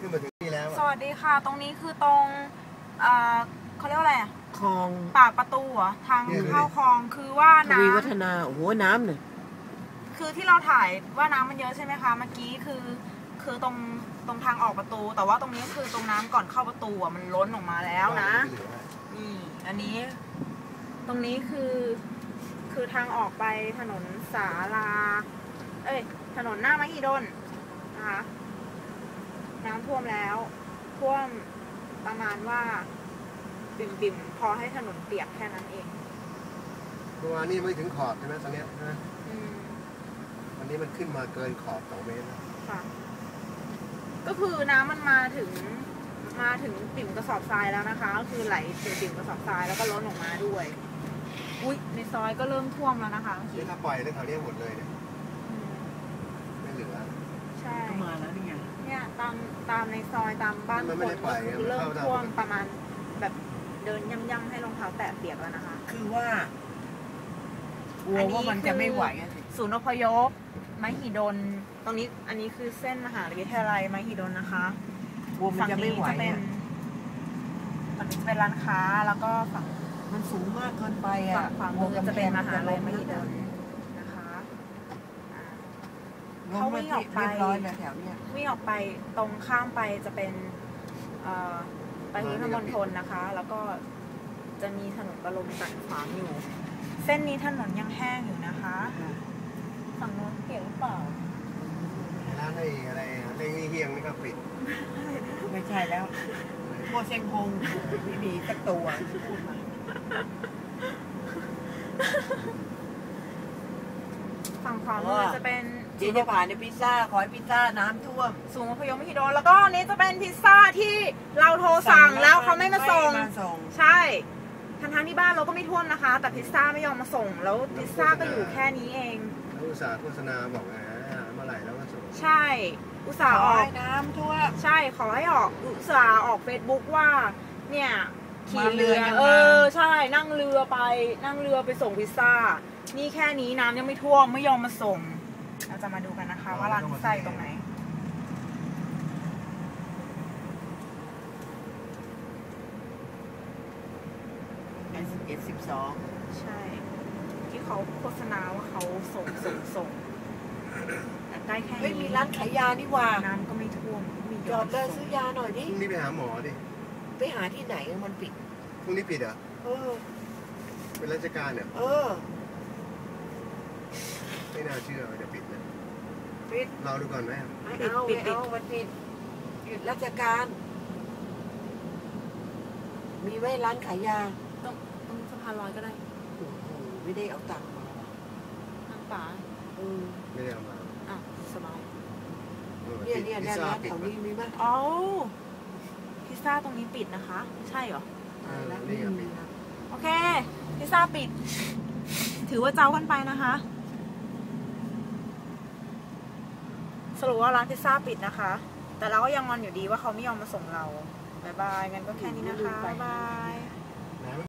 ขึ้นมาถึงนี่แล้วสอะวัสดีค่ะ ตรงนี้คือตรงเอ่อเขาเรียกว่าอะไรอะคลองปากประตูเหรอทางเข้าคลองคือว่าทน้วีวัฒนา โอ้โห น้ำเนี่ยำคือที่เราถ่ายว่าน้ำมันเยอะใช่ไหมคะเมื่อกี้คือ คือตรงตรงทางออกประตู แต่ว่าตรงนี้คือตรงน้ำก่อนเข้าประตูอะมันล้นออกมาแล้วนะไม่เหลือนี่อันนี้ ตรงนี้คือ คือทางออกไปถนนสาลา เอ้ยถนนหน้ามหิดลนะคะ น้ำท่วมแล้ว ท่วมประมาณว่าบิ่มบิ่มๆพอให้ถนนเปียกแค่นั้นเองเมื่อวานนี้ไม่ถึงขอบใช่ไหมตอนเนี้ยนะอืมวันนี้มันขึ้นมาเกินขอบสองเมตรแล้วค่ะ ก็คือน้ำมันมาถึงมาถึงปิ่มกระสอบทรายแล้วนะคะ ก็คือไหลถึงปิ่มกระสอบทรายแล้วก็ล้นออกมาด้วย อุ้ยในซอยก็เริ่มท่วมแล้วนะคะเมื่อนี่กี้ถ้าปล่อยแล้วแถวเนี้ยหมดเลยเนี่ยอืมไม่เหลือ ใช่ก็มาแล้วนี่ไง เนี่ยตามตามในซอยตามบ้านมันคไม่นได้ปล่ก็อยคือมันเริ่มเข้าได้ท่วมประมาณแบบเดินย่ำๆให้รองเท้าแตะเปียกแล้วนะคะ คือว่ากลัวอันนี้ว่ามันจะไม่ไหวอะสิศูนย์อพยพมหิดลตรงนี้อันนี้คือเส้นมหาวิทยาลัยมหิดลนะคะกลัวมันจะไม่ไหวฝั่งนี้จะเป็นอะฝั่งนี้จะเป็นร้านค้าแล้วก็ฝั่งมันสูงมากเกินไปฝั่อะงขวามือจะเป็นมหาลัยมหิดลนะคะอ่า เขาวิ่งออกไปเรียบร้อยแล้วแถวเนี้ยวิ่งออกไปตรงข้ามไปจะเป็นเอ่อไปที่พมณฑลนะคะ แล้วก็จะมีถนนบรมตัดขวางอยู่ เส้นนี้ถนนยังแห้งอยู่นะคะฝั่งโน้นเปียกหรือเปล่าร้านไอ้อะไรเร่งนี่เฮียงนี่ก็ปิด ไม่ใช่แล้วโมเซงพงไม่มีสักตัวพูดมา ฝั่งขวามือจะเป็นเจ๊จะผ่านในพิซซ่า ขอให้พิซซ่าน้ำท่วมศูนย์อพยพมหิดลแล้วก็อันนี้จะเป็นพิซซ่าที่เราโทรสั่งแล้วเขาไม่มาส่งไม่มาส่งใช่ทั้งทางๆที่บ้านเราก็ไม่ท่วมนะคะ แต่พิซซ่าไม่ยอมมาส่ง แล้วพิซซ่าก็อยู่แค่นี้เองแล้วอุตสาห์โฆษณาบอกนะเมื่อไหร่แล้วก็ส่งใช่ อุตส่าห์ขอออกให้น้ำท่วมใช่ขอให้ออกอุตส่าห์ออกเฟซบุ๊กว่า เนี่ยขี่มาเรืเรืออยังเอมาอใช่ นั่งเรือไป นั่งเรือไปส่งพิซซ่า นี่แค่นี้น้ำยังไม่ท่วมไม่ยอมมาส่ง เราจะมาดูกันนะคะ ว่าร้านพิซซ่าอยู่ตรงไหนไอ้สิบเอ็ดสิบสองใช่ ที่เขาโฆษณาว่าเขาส่งส่งส่งแต่ใกล้แค่เฮ้ยนี้มีร้านขายยานี่หว่าน้ำก็ไม่ท่วมไม่มีจอดเลยซื้อยาหน่อยดิพรุ่งนี้ไปหาหมอดิ ไปหาที่ไหนมันปิด พรุ่งนี้ปิดเหรอ เออ เป็นราชการเนี่ยเออ ไม่น่าเชื่อว่าจะปิดนะปิดรอดูก่อนไหมไม่เอาไม่เอามันปิดหยุดราชการ มีไว้ร้านขายยาตรงตรงสะพานลอยก็ได้โอ้โหไม่ได้เอาตังค์มาทางป่าเออไม่ได้เอามาอะสบายออเนี่ยปิดเนี่ยพิเนี่ซยซ่าร้านปิแถดวหมดนี้มีไหมเอาพิซซ่าตรงนี้ปิดนะคะ ใช่เหรอเออนี่ไงปิดโอเค พิซซ่าปิด ถือว่าเจ้ากันไปนะคะ สรุปว่าร้านพิซซ่าปิดนะคะ แต่เราก็ยังงอนอยู่ดีว่าเขาไม่ยอมมาส่งเราบายบายงั้นก็แค่นี้นะคะบายบาย